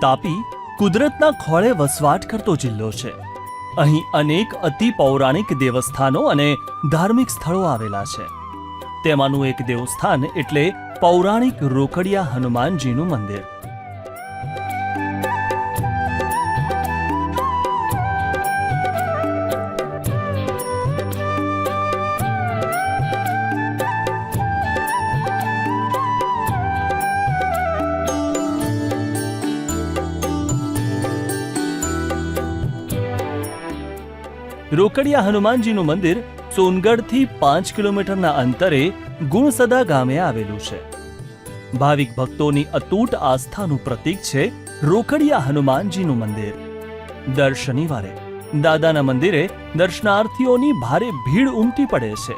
તાપી કુદરતના ખોળે વસવાટ કરતો જિલ્લો છે. અહીં અનેક અતિ પૌરાણિક દેવસ્થાનો અને ધાર્મિક સ્થળો આવેલા છે. તેમાંનું એક દેવસ્થાન એટલે પૌરાણિક રોકડિયા હનુમાનજીનું મંદિર. રોકડિયા હનુમાનજીનું મંદિર સોનગઢથી પાંચ કિલોમીટરના અંતરે ગુણસદા ગામે આવેલું છે. ભાવિક ભક્તોની અતૂટ આસ્થાનું પ્રતીક છે રોકડિયા હનુમાનજીનું મંદિર. દર શનિવારે દાદાના મંદિરે દર્શનાર્થીઓની ભારે ભીડ ઉમટી પડે છે.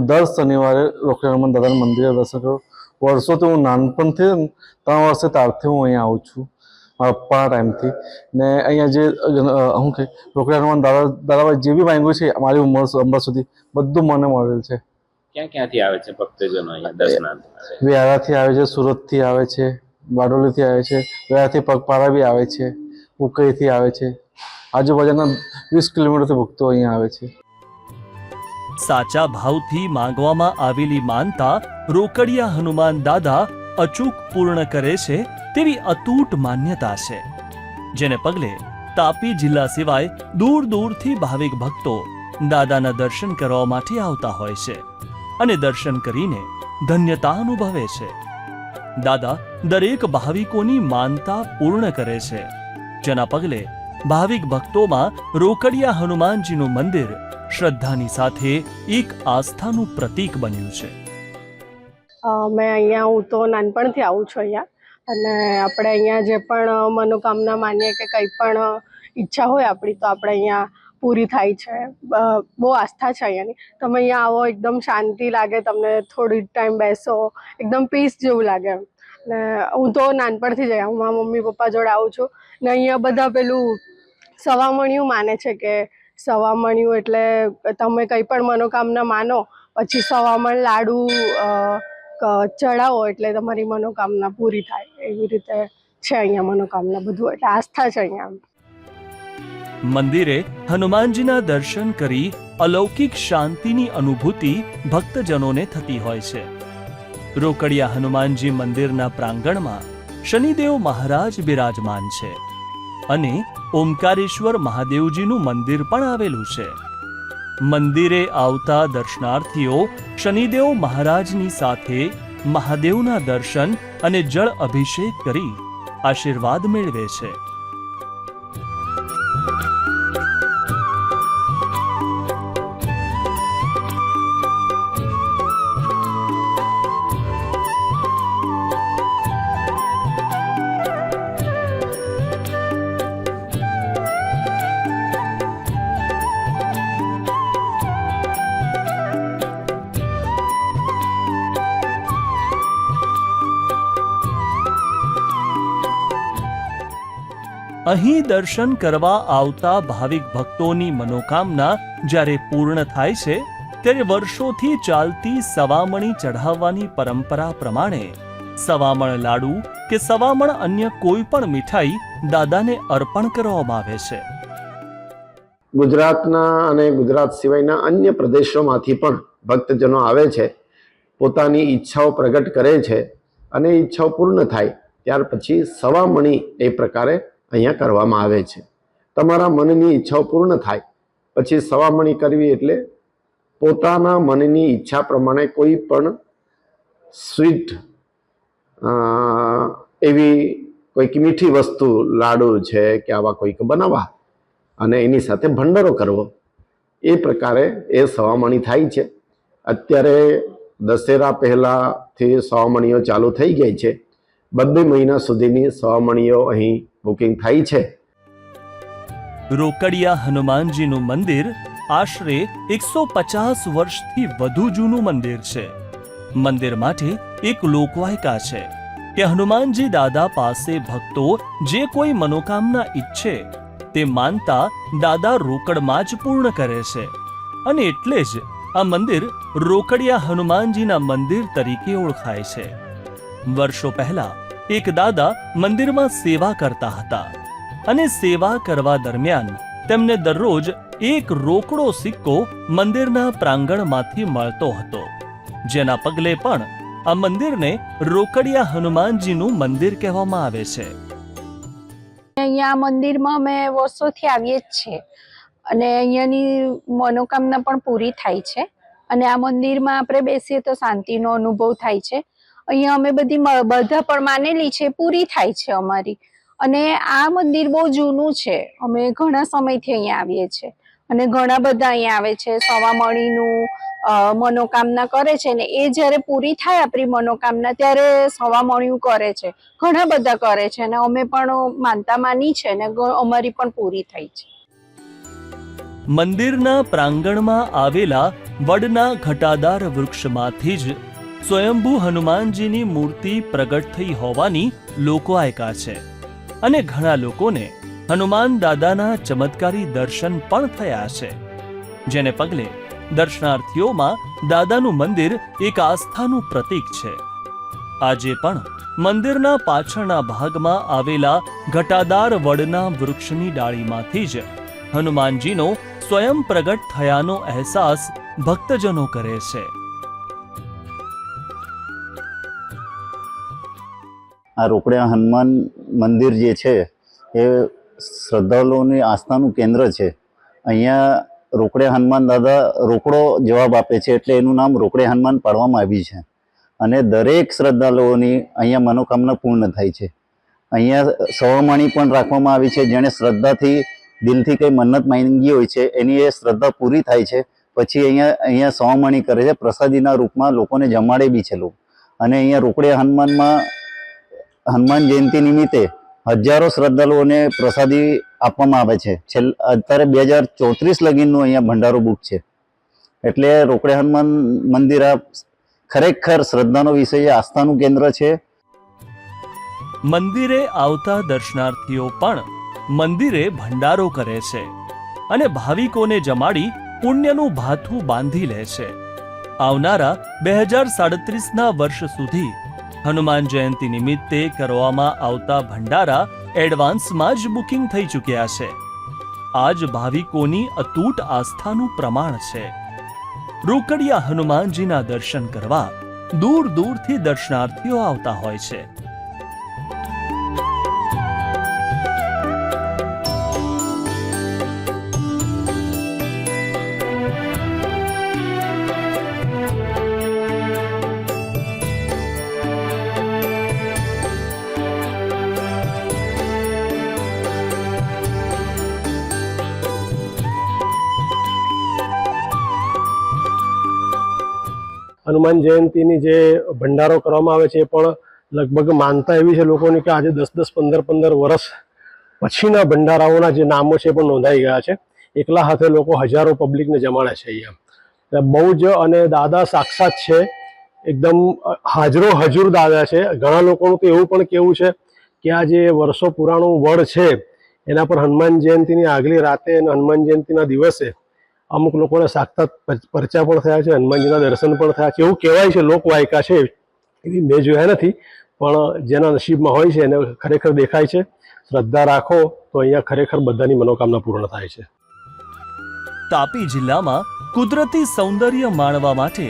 હું દર શનિવારે રોકડી હનુમાન દાદાના મંદિરે દર્શન કરું. વર્ષોથી હું નાનપણથી ત્રણ વર્ષે ત્યારથી હું અહીંયા આવું છું મારા પપ્પાના ટાઈમથી. ને અહીંયા જે શું કહે રોકડી હનુમાન દાદા દાદાભાઈ જે બી માંગ્યું છે મારી ઉંમર અંબર સુધી બધું મને મળેલ છે. ક્યાં ક્યાંથી આવે છે ભક્તજનો દર્શનાર્થ? આવે છે સુરતથી આવે છે બારડોલીથી આવે છે વ્યારાથી પગપાળા બી આવે છે ઉકઈથી આવે છે. આજુબાજુના વીસ કિલોમીટરથી ભક્તો અહીંયા આવે છે. સાચા ભાવથી માંગવામાં આવેલી માનતા રોકડિયા હનુમાન દાદા અચૂક પૂર્ણ કરે છે તેવી અતૂટ માન્યતા છે. જેને પગલે તાપી જિલ્લા સિવાય દૂર દૂરથી ભાવિક ભક્તો દાદાના દર્શન કરવા માટે આવતા હોય છે અને દર્શન કરીને ધન્યતા અનુભવે છે. દાદા દરેક ભાવિકોની માનતા પૂર્ણ કરે છે. જેના પગલે ભાવિક ભક્તોમાં રોકડિયા હનુમાનજીનું મંદિર શ્રદ્ધાની સાથે એક આસ્થાનું પ્રતીક બન્યું છે. મેં અહીંયા હું તો નાનપણથી આવું છું અહીંયા. અને આપણે અહીંયા જે પણ મનોકામના માનીએ કે કંઈ પણ ઈચ્છા હોય આપણી, તો આપણે અહીંયા પૂરી થાય છે. બહુ આસ્થા છે અહીંયાની. તમે અહીંયા આવો, એકદમ શાંતિ લાગે, તમને થોડી ટાઈમ બેસો, એકદમ પીસ જેવું લાગે. ને હું તો નાનપણથી જ હું મારા મમ્મી પપ્પા જોડે આવું છું. ને અહીંયા બધા પેલું સવામણિયું માને છે કે સવામણિયું એટલે તમે કંઈ પણ મનોકામના માનો, પછી સવામણ લાડુ ચડાવો એટલે તમારી મનોકામના પૂરી થાય. એવી રીતે છે અહીંયા મનોકામના બધું, એટલે આસ્થા છે અહીંયા મંદિરે હનુમાનજીના દર્શન કરી અલૌકિક શાંતિની અનુભૂતિ ભક્તજનોને થતી હોય છે. રોકડિયા હનુમાનજી મંદિરના પ્રાંગણમાં શનિદેવ મહારાજ બિરાજમાન છે. અને ઓમકારેશ્વર મહાદેવજીનું મંદિર પણ આવેલું છે. મંદિરે આવતા દર્શનાર્થીઓ શનિદેવ મહારાજની સાથે મહાદેવના દર્શન અને જળ અભિષેક કરી આશીર્વાદ મેળવે છે. અહીં દર્શન કરવા આવતા ભાવિક ભક્તોની મનોકામના જ્યારે પૂર્ણ થાય છે, ત્યારે વર્ષોથી ચાલતી સવામણી ચઢાવવાની પરંપરા પ્રમાણે સવામણ લાડુ કે સવામણ અન્ય કોઈ પણ મીઠાઈ દાદાને અર્પણ કરવામાં આવે છે. ગુજરાતના અને ગુજરાત સિવાયના અન્ય પ્રદેશોમાંથી પણ ભક્તજનો આવે છે, પોતાની ઈચ્છાઓ પ્રગટ કરે છે અને ઈચ્છાઓ પૂર્ણ થાય, ત્યાર પછી સવામણી એ પ્રકારે અહીંયા કરવામાં આવે છે. તમારા મનની ઈચ્છાઓ પૂર્ણ થાય. પછી સવામણી કરવી એટલે પોતાના મનની ઈચ્છા પ્રમાણે કોઈ પણ સ્વીટ એવી કોઈક મીઠી વસ્તુ, લાડુ છે કે આવા કોઈક બનાવવા અને એની સાથે ભંડારો કરવો. એ પ્રકારે એ સવામણી થાય છે. અત્યારે દશેરા પહેલાંથી સવામણીઓ ચાલુ થઈ ગઈ છે. બબ્બે મહિના સુધીની સવામણીઓ અહીં બુકિંગ થાય છે. રોકડિયા હનુમાનજીનું મંદિર આશરે એકસો પચાસ વર્ષથી વધુ જૂનું મંદિર છે. મંદિર માટે એક લોકવાયકા છે કે હનુમાનજી દાદા પાસે ભક્તો જે કોઈ મનોકામના ઈચ્છે તે માનતા દાદા રોકડમાં જ પૂર્ણ કરે છે. અને એટલે જ આ મંદિર રોકડિયા હનુમાનજીના મંદિર તરીકે ઓળખાય છે. વર્ષો પહેલા એક દાદા મંદિરમાં સેવા કરતા હતા અને સેવા કરવા દરમિયાન તેમને દરરોજ એક રોકડો સિક્કો મંદિરના પ્રાંગણમાંથી મળતો હતો. જેના પગલે પણ આ મંદિરને રોકડિયા હનુમાનજીનું મંદિર કહેવામાં આવે છે. અહીંયા મંદિરમાં અમે વર્ષોથી આવીએ જ છીએ અને અહીંયાની મનોકામના પણ પૂરી થાય છે. અને આ મંદિરમાં આપણે બેસીએ તો શાંતિનો અનુભવ થાય છે. અહીંયા અમે બધી બધા પણ માનેલી છે, પૂરી થાય છે અમારી. અને આ મંદિર બહુ જૂનું છે. અમે ઘણા સમયથી અહીંયા આવીએ છીએ. અને ઘણા બધા અહીંયા આવે છે, સવામણીનું મનોકામના કરે છે. ને એ જ્યારે પૂરી થાય આપણી મનોકામના, ત્યારે સવામણિયું કરે છે. ઘણા બધા કરે છે અને અમે પણ માનતા માની છે ને અમારી પણ પૂરી થઈ છે. મંદિરના પ્રાંગણમાં આવેલા વડના ઘટાદાર વૃક્ષમાંથી જ સ્વયંભૂ હનુમાનજીની મૂર્તિ પ્રગટ થઈ હોવાની લોકો આયકા છે. અને ઘણા લોકોને હનુમાન દાદાના ચમત્કારી દર્શન પણ થયા છે. જેને પગલે દર્શનાર્થીઓમાં દાદાનું મંદિર એક આસ્થાનું પ્રતીક છે. આજે પણ મંદિરના પાછળના ભાગમાં આવેલા ઘટાદાર વડના વૃક્ષની ડાળીમાંથી જ હનુમાનજીનો સ્વયં પ્રગટ થયાનો અહેસાસ ભક્તજનો કરે છે. આ રોકડિયા હનુમાન મંદિર જે છે, એ શ્રદ્ધાળુઓની આસ્થાનું કેન્દ્ર છે. અહીંયા રોકડિયા હનુમાન દાદા રોકડો જવાબ આપે છે, એટલે એનું નામ રોકડિયા હનુમાન પાડવામાં આવ્યું છે. અને દરેક શ્રદ્ધાળુઓની અહીંયા મનોકામના પૂર્ણ થાય છે. અહીંયા સવામણી પણ રાખવામાં આવી છે, જેણે શ્રદ્ધાથી દિલથી કંઈ મન્નત માંગી હોય છે, એની એ શ્રદ્ધા પૂરી થાય છે. પછી અહીંયા અહીંયા સવામણી કરે છે, પ્રસાદીના રૂપમાં લોકોને જમાડે બી છે લોકો. અને અહીંયા રોકડિયા હનુમાનમાં હનુમાન જયંતિ નિમિત્તે હજારો શ્રદ્ધાળુઓને પ્રસાદી આપવામાં આવે છે. અત્યારે બે હજાર ચોત્રીસ લગીનનું અહીંયા ભંડારો બુક છે. એટલે રોકડે હનુમાન મંદિર આ ખરેખર શ્રદ્ધાનો વિષય આસ્થાનું કેન્દ્ર છે. મંદિરે આવતા દર્શનાર્થીઓ પણ મંદિરે ભંડારો કરે છે અને ભાવિકોને જમાડી પુણ્યનું ભાથું બાંધી લે છે. આવનારા બે હજાર સાડત્રીસના વર્ષ સુધી હનુમાન જયંતિ નિમિત્તે કરવામાં આવતા ભંડારા એડવાન્સમાં જ બુકિંગ થઈ ચૂક્યા છે. આ જ ભાવિકોની અતૂટ આસ્થાનું પ્રમાણ છે. રોકડિયા હનુમાનજીના દર્શન કરવા દૂર દૂરથી દર્શનાર્થીઓ આવતા હોય છે. હનુમાન જયંતીની જે ભંડારો કરવામાં આવે છે એ પણ લગભગ માનતા એવી છે લોકોની કે આજે દસ દસ પંદર પંદર વર્ષ પછીના ભંડારાઓના જે નામો છે એ પણ નોંધાઈ ગયા છે. એકલા હાથે લોકો હજારો પબ્લિકને જમાડે છે અહીંયા. એટલે બહુ જ અને દાદા સાક્ષાત છે, એકદમ હાજરો હજુર દાદા છે. ઘણા લોકોનું તો એવું પણ કેવું છે કે આ જે વર્ષો પુરાણું વડ છે, એના પર હનુમાન જયંતીની આગલી રાતે અને હનુમાન જયંતીના દિવસે અમુક લોકોને સાક્ષાત પરચા પણ થયા છે, હનુમાનજીના દર્શન પણ થયા છે. એવું કહેવાય છે, લોકવાયકા છે એવી મેં જોયા નથી, પણ જેના નસીબમાં હોય છે એને ખરેખર દેખાય છે. શ્રદ્ધા રાખો તો અહીંયા ખરેખર બધાની મનોકામના પૂર્ણ થાય છે. તાપી જિલ્લામાં કુદરતી સૌંદર્ય માણવા માટે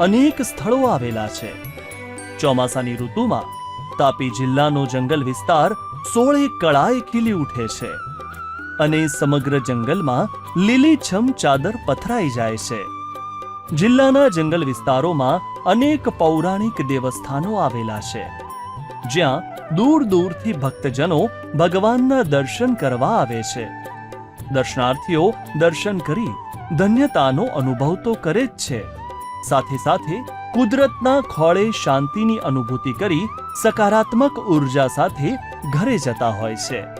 અનેક સ્થળો આવેલા છે. ચોમાસાની ઋતુમાં તાપી જિલ્લાનો જંગલ વિસ્તાર સોળે કળાએ ખીલી ઉઠે છે. અને સમગ્ર જંગલમાં લીલીછમ ચાદર પથરાઈ જાય છે. જિલ્લાના જંગલ વિસ્તારોમાં અનેક પૌરાણિક દેવસ્થાનો આવેલા છે. જ્યાં દૂર દૂરથી ભક્તજનો ભગવાનના દર્શન કરવા આવે છે. દર્શનાર્થીઓ દર્શન કરી ધન્યતાનો અનુભવ તો કરે જ છે. સાથે સાથે કુદરતના ખોળે શાંતિની અનુભૂતિ કરી સકારાત્મક ઊર્જા સાથે ઘરે જતા હોય છે.